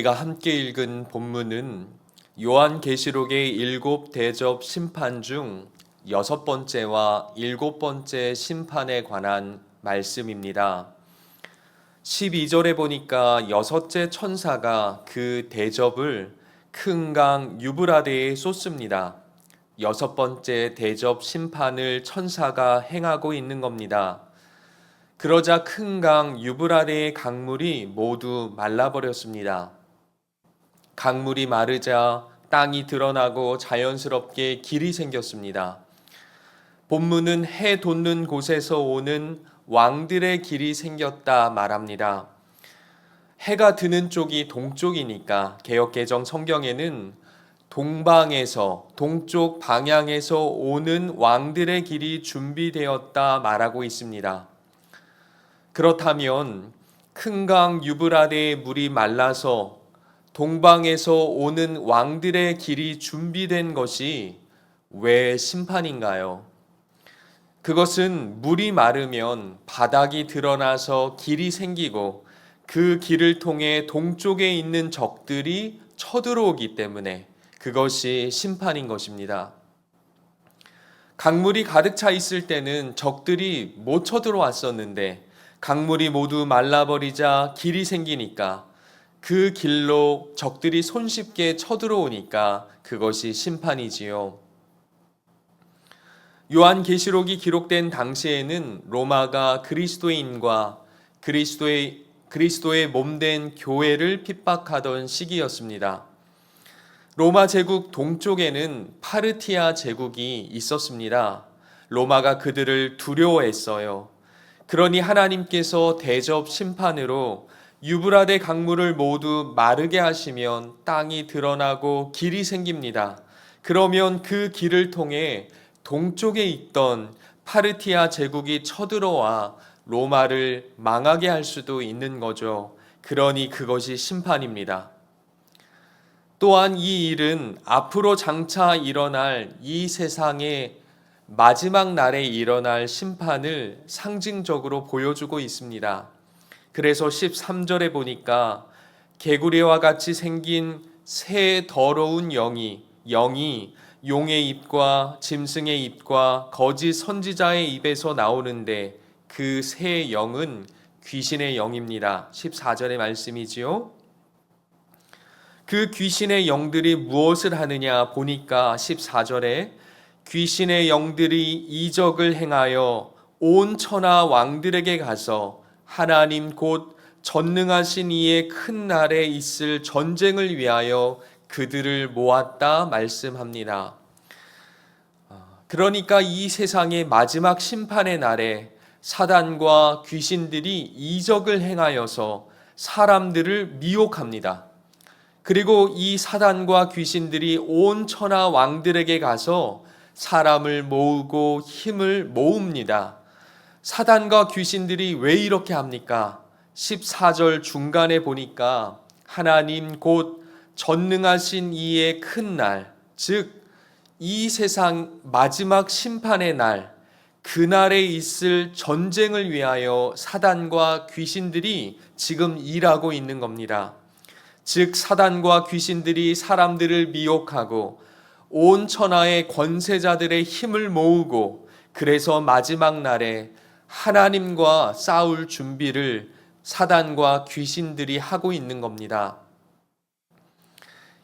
우리가 함께 읽은 본문은 요한계시록의 일곱 대접 심판 중 여섯 번째와 일곱 번째 심판에 관한 말씀입니다. 12절에 보니까 여섯째 천사가 그 대접을 큰 강 유브라데에 쏟습니다. 여섯 번째 대접 심판을 천사가 행하고 있는 겁니다. 그러자 큰 강 유브라데의 강물이 모두 말라버렸습니다. 강물이 마르자 땅이 드러나고 자연스럽게 길이 생겼습니다. 본문은 해 돋는 곳에서 오는 왕들의 길이 생겼다 말합니다. 해가 드는 쪽이 동쪽이니까 개혁개정 성경에는 동방에서 동쪽 방향에서 오는 왕들의 길이 준비되었다 말하고 있습니다. 그렇다면 큰 강 유브라데의 물이 말라서 동방에서 오는 왕들의 길이 준비된 것이 왜 심판인가요? 그것은 물이 마르면 바닥이 드러나서 길이 생기고 그 길을 통해 동쪽에 있는 적들이 쳐들어오기 때문에 그것이 심판인 것입니다. 강물이 가득 차 있을 때는 적들이 못 쳐들어왔었는데 강물이 모두 말라버리자 길이 생기니까 그 길로 적들이 손쉽게 쳐들어오니까 그것이 심판이지요. 요한계시록이 기록된 당시에는 로마가 그리스도인과 그리스도의 그리스도의 몸된 교회를 핍박하던 시기였습니다. 로마 제국 동쪽에는 파르티아 제국이 있었습니다. 로마가 그들을 두려워했어요. 그러니 하나님께서 대접 심판으로 유브라데 강물을 모두 마르게 하시면 땅이 드러나고 길이 생깁니다. 그러면 그 길을 통해 동쪽에 있던 파르티아 제국이 쳐들어와 로마를 망하게 할 수도 있는 거죠. 그러니 그것이 심판입니다. 또한 이 일은 앞으로 장차 일어날 이 세상의 마지막 날에 일어날 심판을 상징적으로 보여주고 있습니다. 그래서 13절에 보니까 개구리와 같이 생긴 새 더러운 영이 영이 용의 입과 짐승의 입과 거짓 선지자의 입에서 나오는데 그 새 영은 귀신의 영입니다. 14절의 말씀이지요. 그 귀신의 영들이 무엇을 하느냐 보니까 14절에 귀신의 영들이 이적을 행하여 온 천하 왕들에게 가서 하나님 곧 전능하신 이의 큰 날에 있을 전쟁을 위하여 그들을 모았다 말씀합니다. 아, 그러니까 이 세상의 마지막 심판의 날에 사단과 귀신들이 이적을 행하여서 사람들을 미혹합니다. 그리고 이 사단과 귀신들이 온 천하 왕들에게 가서 사람을 모으고 힘을 모읍니다. 사단과 귀신들이 왜 이렇게 합니까? 14절 중간에 보니까 하나님 곧 전능하신 이의 큰 날, 즉 이 세상 마지막 심판의 날, 그날에 있을 전쟁을 위하여 사단과 귀신들이 지금 일하고 있는 겁니다. 즉 사단과 귀신들이 사람들을 미혹하고 온 천하의 권세자들의 힘을 모으고 그래서 마지막 날에 하나님과 싸울 준비를 사단과 귀신들이 하고 있는 겁니다.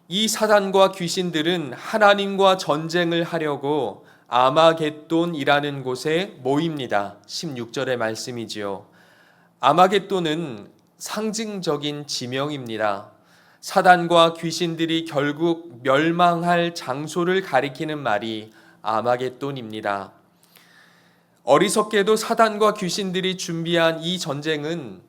이 사단과 귀신들은 하나님과 전쟁을 하려고 아마겟돈이라는 곳에 모입니다. 16절의 말씀이지요. 아마겟돈은 상징적인 지명입니다. 사단과 귀신들이 결국 멸망할 장소를 가리키는 말이 아마겟돈입니다. 어리석게도 사단과 귀신들이 준비한 이 전쟁은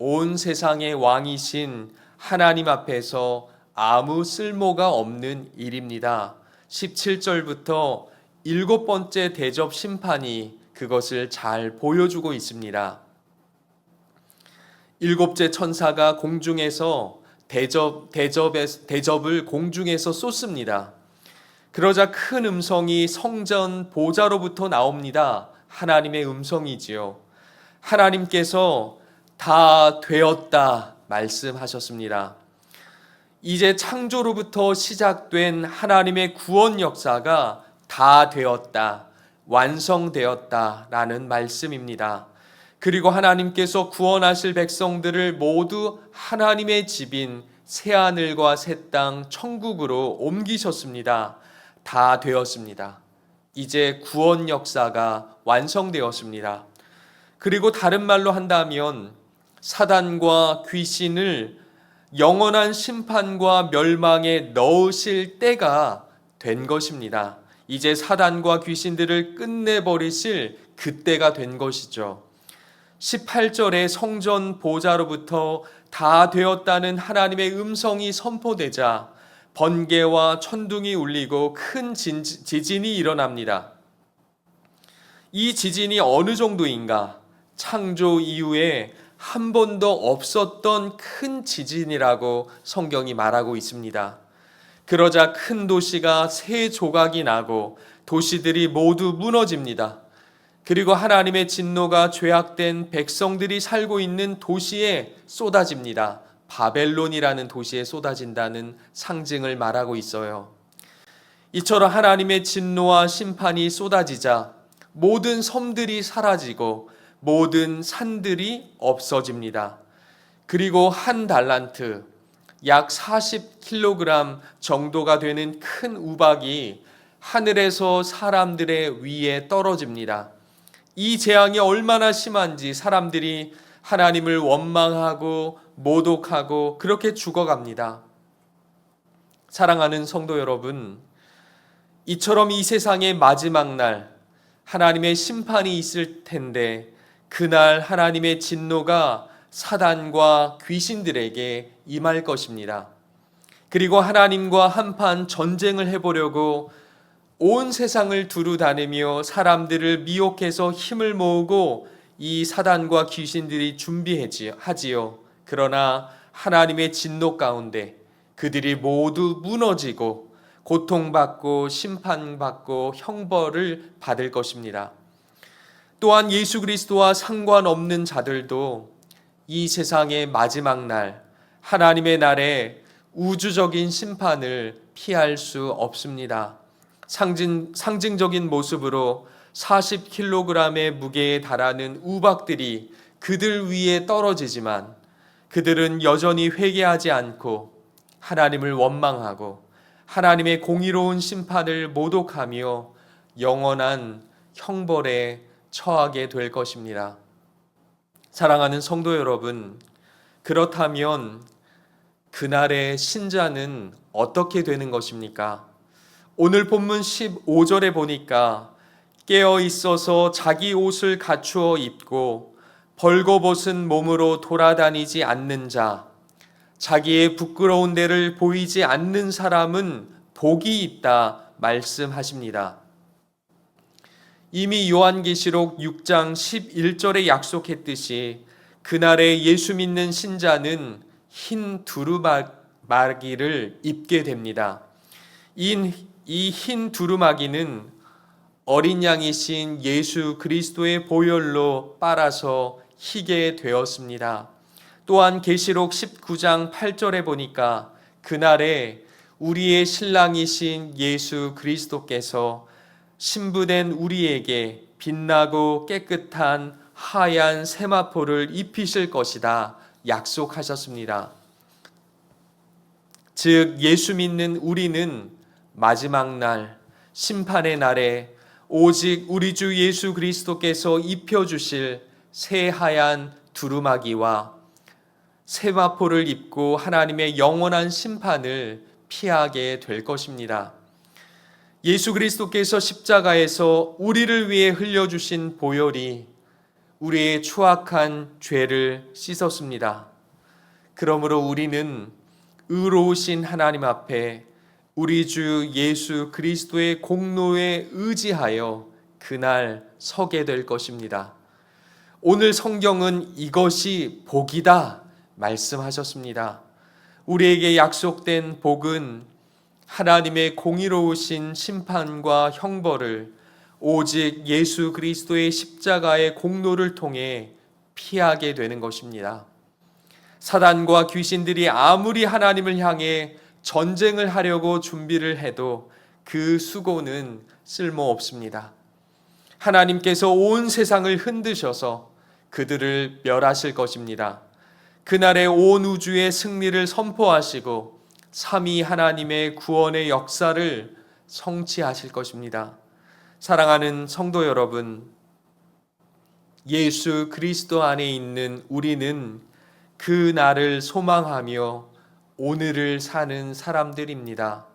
온 세상의 왕이신 하나님 앞에서 아무 쓸모가 없는 일입니다. 17절부터 일곱 번째 대접 심판이 그것을 잘 보여주고 있습니다. 일곱째 천사가 공중에서 대접, 대접에, 대접을 공중에서 쏟습니다. 그러자 큰 음성이 성전 보좌로부터 나옵니다. 하나님의 음성이지요. 하나님께서 다 되었다 말씀하셨습니다. 이제 창조로부터 시작된 하나님의 구원 역사가 다 되었다, 완성되었다 라는 말씀입니다. 그리고 하나님께서 구원하실 백성들을 모두 하나님의 집인 새하늘과 새 땅 천국으로 옮기셨습니다. 다 되었습니다. 이제 구원 역사가 완성되었습니다. 그리고 다른 말로 한다면 사단과 귀신을 영원한 심판과 멸망에 넣으실 때가 된 것입니다. 이제 사단과 귀신들을 끝내버리실 그때가 된 것이죠. 18절에 성전 보좌로부터 다 되었다는 하나님의 음성이 선포되자 번개와 천둥이 울리고 큰 진- 지진이 일어납니다. 이 지진이 어느 정도인가? 창조 이후에 한 번도 없었던 큰 지진이라고 성경이 말하고 있습니다. 그러자 큰 도시가 세 조각이 나고 도시들이 모두 무너집니다. 그리고 하나님의 진노가 죄악된 백성들이 살고 있는 도시에 쏟아집니다. 바벨론이라는 도시에 쏟아진다는 상징을 말하고 있어요. 이처럼 하나님의 진노와 심판이 쏟아지자 모든 섬들이 사라지고 모든 산들이 없어집니다. 그리고 한 달란트, 약 40kg 정도가 되는 큰 우박이 하늘에서 사람들의 위에 떨어집니다. 이 재앙이 얼마나 심한지 사람들이 하나님을 원망하고 모독하고 그렇게 죽어갑니다. 사랑하는 성도 여러분, 이처럼 이 세상의 마지막 날 하나님의 심판이 있을 텐데 그날 하나님의 진노가 사단과 귀신들에게 임할 것입니다. 그리고 하나님과 한판 전쟁을 해보려고 온 세상을 두루 다니며 사람들을 미혹해서 힘을 모으고 이 사단과 귀신들이 준비하지요. 그러나 하나님의 진노 가운데 그들이 모두 무너지고 고통받고 심판받고 형벌을 받을 것입니다. 또한 예수 그리스도와 상관없는 자들도 이 세상의 마지막 날, 하나님의 날에 우주적인 심판을 피할 수 없습니다. 상징, 상징적인 모습으로 40kg의 무게에 달하는 우박들이 그들 위에 떨어지지만 그들은 여전히 회개하지 않고 하나님을 원망하고 하나님의 공의로운 심판을 모독하며 영원한 형벌에 처하게 될 것입니다. 사랑하는 성도 여러분, 그렇다면 그날의 신자는 어떻게 되는 것입니까? 오늘 본문 15절에 보니까 깨어 있어서 자기 옷을 갖추어 입고 벌거벗은 몸으로 돌아다니지 않는 자, 자기의 부끄러운 데를 보이지 않는 사람은 복이 있다 말씀하십니다. 이미 요한계시록 6장 11절에 약속했듯이 그날에 예수 믿는 신자는 흰 두루마기를 입게 됩니다. 이 흰 두루마기는 어린 양이신 예수 그리스도의 보혈로 빨아서 희게 되었습니다. 또한 계시록 19장 8절에 보니까 그날에 우리의 신랑이신 예수 그리스도께서 신부된 우리에게 빛나고 깨끗한 하얀 세마포를 입히실 것이다 약속하셨습니다. 즉 예수 믿는 우리는 마지막 날 심판의 날에 오직 우리 주 예수 그리스도께서 입혀 주실 새하얀 두루마기와 세마포를 입고 하나님의 영원한 심판을 피하게 될 것입니다. 예수 그리스도께서 십자가에서 우리를 위해 흘려주신 보혈이 우리의 추악한 죄를 씻었습니다. 그러므로 우리는 의로우신 하나님 앞에 우리 주 예수 그리스도의 공로에 의지하여 그날 서게 될 것입니다. 오늘 성경은 이것이 복이다 말씀하셨습니다. 우리에게 약속된 복은 하나님의 공의로우신 심판과 형벌을 오직 예수 그리스도의 십자가의 공로를 통해 피하게 되는 것입니다. 사단과 귀신들이 아무리 하나님을 향해 전쟁을 하려고 준비를 해도 그 수고는 쓸모 없습니다. 하나님께서 온 세상을 흔드셔서 그들을 멸하실 것입니다. 그날에 온 우주의 승리를 선포하시고 삼위 하나님의 구원의 역사를 성취하실 것입니다. 사랑하는 성도 여러분, 예수 그리스도 안에 있는 우리는 그 날을 소망하며 오늘을 사는 사람들입니다.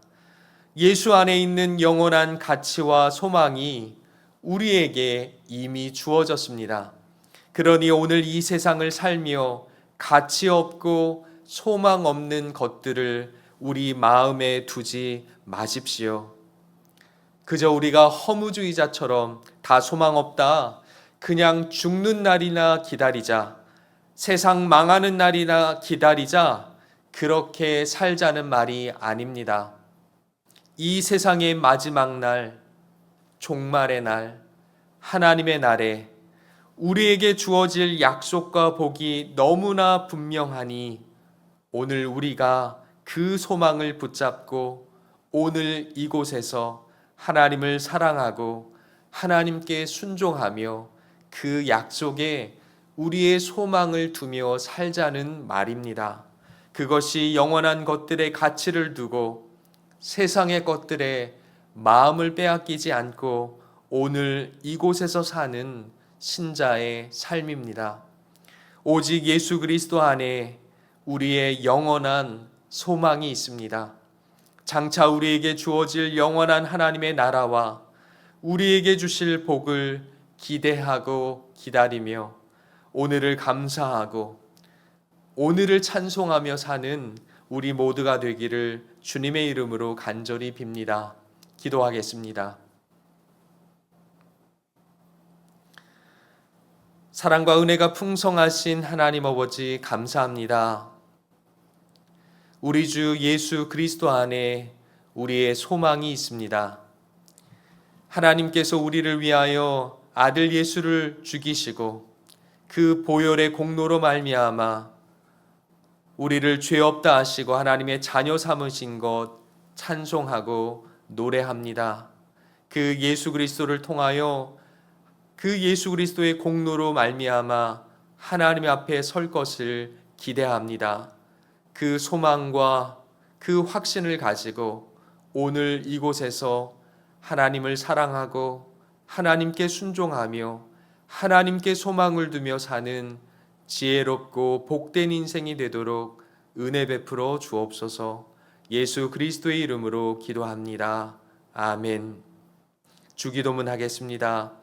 예수 안에 있는 영원한 가치와 소망이 우리에게 이미 주어졌습니다. 그러니 오늘 이 세상을 살며 가치 없고 소망 없는 것들을 우리 마음에 두지 마십시오. 그저 우리가 허무주의자처럼 다 소망 없다. 그냥 죽는 날이나 기다리자. 세상 망하는 날이나 기다리자. 그렇게 살자는 말이 아닙니다. 이 세상의 마지막 날, 종말의 날, 하나님의 날에 우리에게 주어질 약속과 복이 너무나 분명하니 오늘 우리가 그 소망을 붙잡고 오늘 이곳에서 하나님을 사랑하고 하나님께 순종하며 그 약속에 우리의 소망을 두며 살자는 말입니다. 그것이 영원한 것들의 가치를 두고 세상의 것들에 마음을 빼앗기지 않고 오늘 이곳에서 사는 신자의 삶입니다. 오직 예수 그리스도 안에 우리의 영원한 소망이 있습니다. 장차 우리에게 주어질 영원한 하나님의 나라와 우리에게 주실 복을 기대하고 기다리며 오늘을 감사하고 오늘을 찬송하며 사는 우리 모두가 되기를 주님의 이름으로 간절히 빕니다. 기도하겠습니다. 사랑과 은혜가 풍성하신 하나님 아버지 감사합니다. 우리 주 예수 그리스도 안에 우리의 소망이 있습니다. 하나님께서 우리를 위하여 아들 예수를 죽이시고 그 보혈의 공로로 말미암아 우리를 죄 없다 하시고 하나님의 자녀 삼으신 것 찬송하고 노래합니다. 그 예수 그리스도를 통하여 그 예수 그리스도의 공로로 말미암아 하나님 앞에 설 것을 기대합니다. 그 소망과 그 확신을 가지고 오늘 이곳에서 하나님을 사랑하고 하나님께 순종하며 하나님께 소망을 두며 사는 지혜롭고 복된 인생이 되도록 은혜 베풀어 주옵소서 예수 그리스도의 이름으로 기도합니다. 아멘. 주기도문 하겠습니다.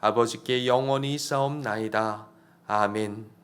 아버지께 영원히 싸움나이다. 아멘.